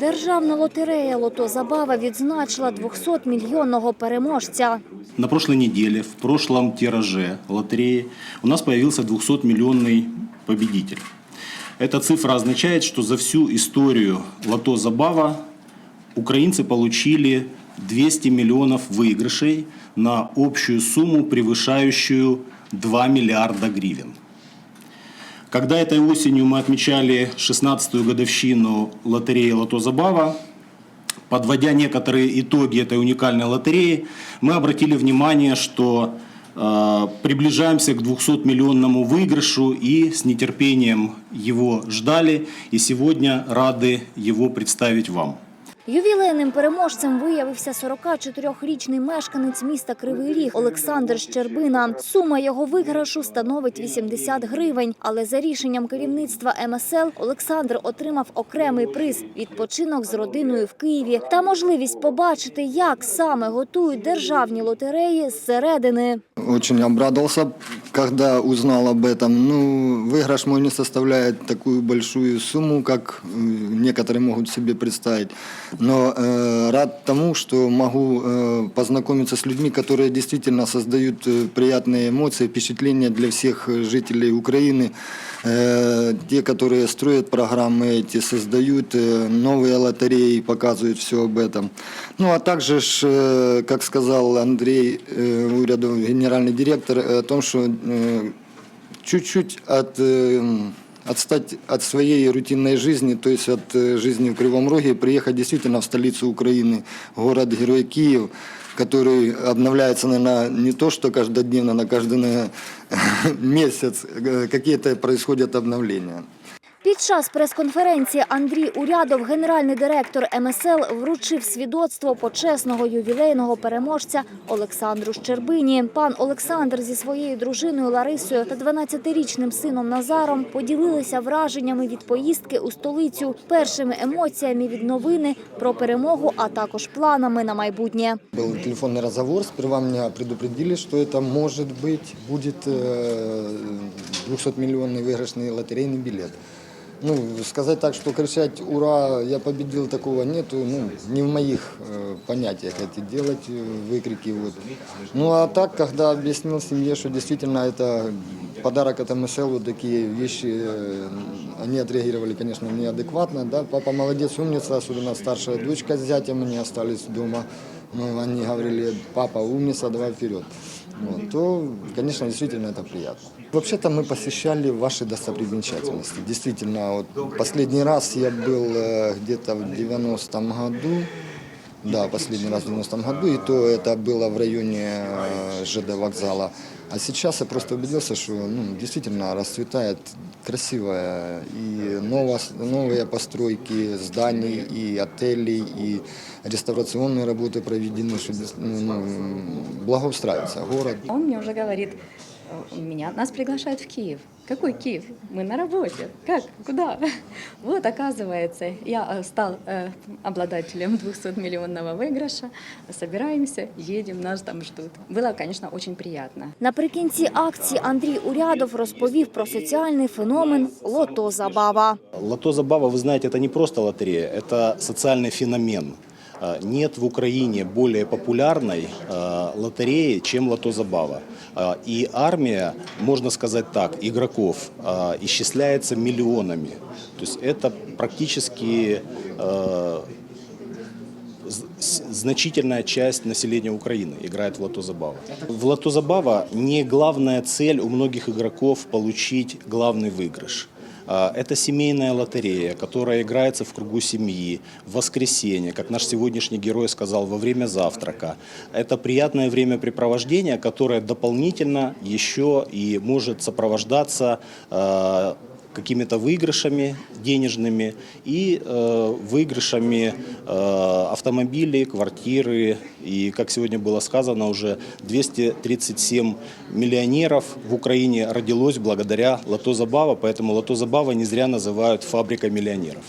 Державна лотерея «Лото Забава» відзначила 200-мільйонного переможця. На прошлой неделе, в прошлом тираже лотереи у нас появился 200-миллионный победитель. Эта цифра означает, что за всю историю лото Забава украинцы получили 200 миллионов выигрышей на общую сумму, превышающую 2 миллиарда гривен. Когда этой осенью мы отмечали 16-ю годовщину лотереи «Лото Забава», подводя некоторые итоги этой уникальной лотереи, мы обратили внимание, что э, приближаемся к 200-миллионному выигрышу и с нетерпением его ждали, и сегодня рады его представить вам. Ювілейним переможцем виявився 44-річний мешканець міста Кривий Ріг Олександр Щербина. Сума його виграшу становить 80 гривень. Але за рішенням керівництва МСЛ Олександр отримав окремий приз – відпочинок з родиною в Києві та можливість побачити, як саме готують державні лотереї зсередини. Очень обрадовался, когда узнал об этом. Ну, выигрыш мой не составляет такую большую сумму, как э, некоторые могут себе представить. Но э, рад тому, что могу э, познакомиться с людьми, которые действительно создают э, приятные эмоции, впечатления для всех э, жителей Украины. Э, те, которые строят программы эти, создают э, новые лотереи, показывают все об этом. Ну, а также, ж, э, как сказал Андрей э, Урядов, генеральный директор, э, о том, что э, чуть-чуть от, э, отстать от своей рутинной жизни, то есть от э, жизни в Кривом Роге, приехать действительно в столицу Украины, город-герой Киев, который обновляется, наверное, не то, что каждодневно, на каждый наверное, месяц э, какие-то происходят обновления. Під час прес-конференції Андрій Урядов, генеральний директор МСЛ, вручив свідоцтво почесного ювілейного переможця Олександру Щербині. Пан Олександр зі своєю дружиною Ларисою та 12-річним сином Назаром поділилися враженнями від поїздки у столицю, першими емоціями від новини про перемогу, а також планами на майбутнє. Был телефонный разговор, сперва меня предупредили, что это может быть, будет э, 200-миллионный выигрышный лотерейный билет. Ну, сказать так, что кричать «Ура! Я победил!» такого нету, ну, не в моих э, понятиях это делать, э, выкрики. Вот. Ну, а так, когда объяснил семье, что действительно это подарок от МСЛ, вот такие вещи, э, они отреагировали, конечно, неадекватно, да, папа молодец, умница, особенно старшая дочка с зятем, они остались дома, ну, они говорили, папа умница, давай вперед. Вот, то, конечно, действительно это приятно. Вообще-то мы посещали ваши достопримечательности. Действительно, вот последний раз я был э, где-то в 90-м году, да, последний раз в 90-м году, и то это было в районе э, ЖД вокзала. А сейчас я просто убедился, что ну, действительно расцветает красивая и новос- новые постройки зданий, и отелей, и реставрационные работы проведены, что дес- ну, благоустраивается город. Он мне уже говорит, «Э, меня нас приглашают в Киев. Какой Киев? Мы на работе. Как? Куда? Вот, оказывается, я э, стал э, обладателем 200-миллионного выигрыша. Собираемся, едем, нас там ждут. Было, конечно, очень приятно. Наприкінці акції Андрій Урядов розповів про соціальний феномен «Лото Забава». Лото Забава, вы знаете, это не просто лотерея, это социальный феномен. А, Нет в Украине более популярной а, лотереи, чем Лото Забава. А, И армия, можно сказать так, игроков исчисляется миллионами. То есть это практически значительная часть населения Украины играет в Лото Забава. В Лото Забава не главная цель у многих игроков получить главный выигрыш. А, Это семейная лотерея, которая играется в кругу семьи, в воскресенье, как наш сегодняшний герой сказал, во время завтрака. Это приятное времяпрепровождение, которое дополнительно еще и может сопровождаться э, какими-то выигрышами денежными и э, выигрышами э, автомобилей, квартиры. И, как сегодня было сказано, уже 237 миллионеров в Украине родилось благодаря Лото Забава, поэтому Лото Забава не зря называют фабрикой миллионеров.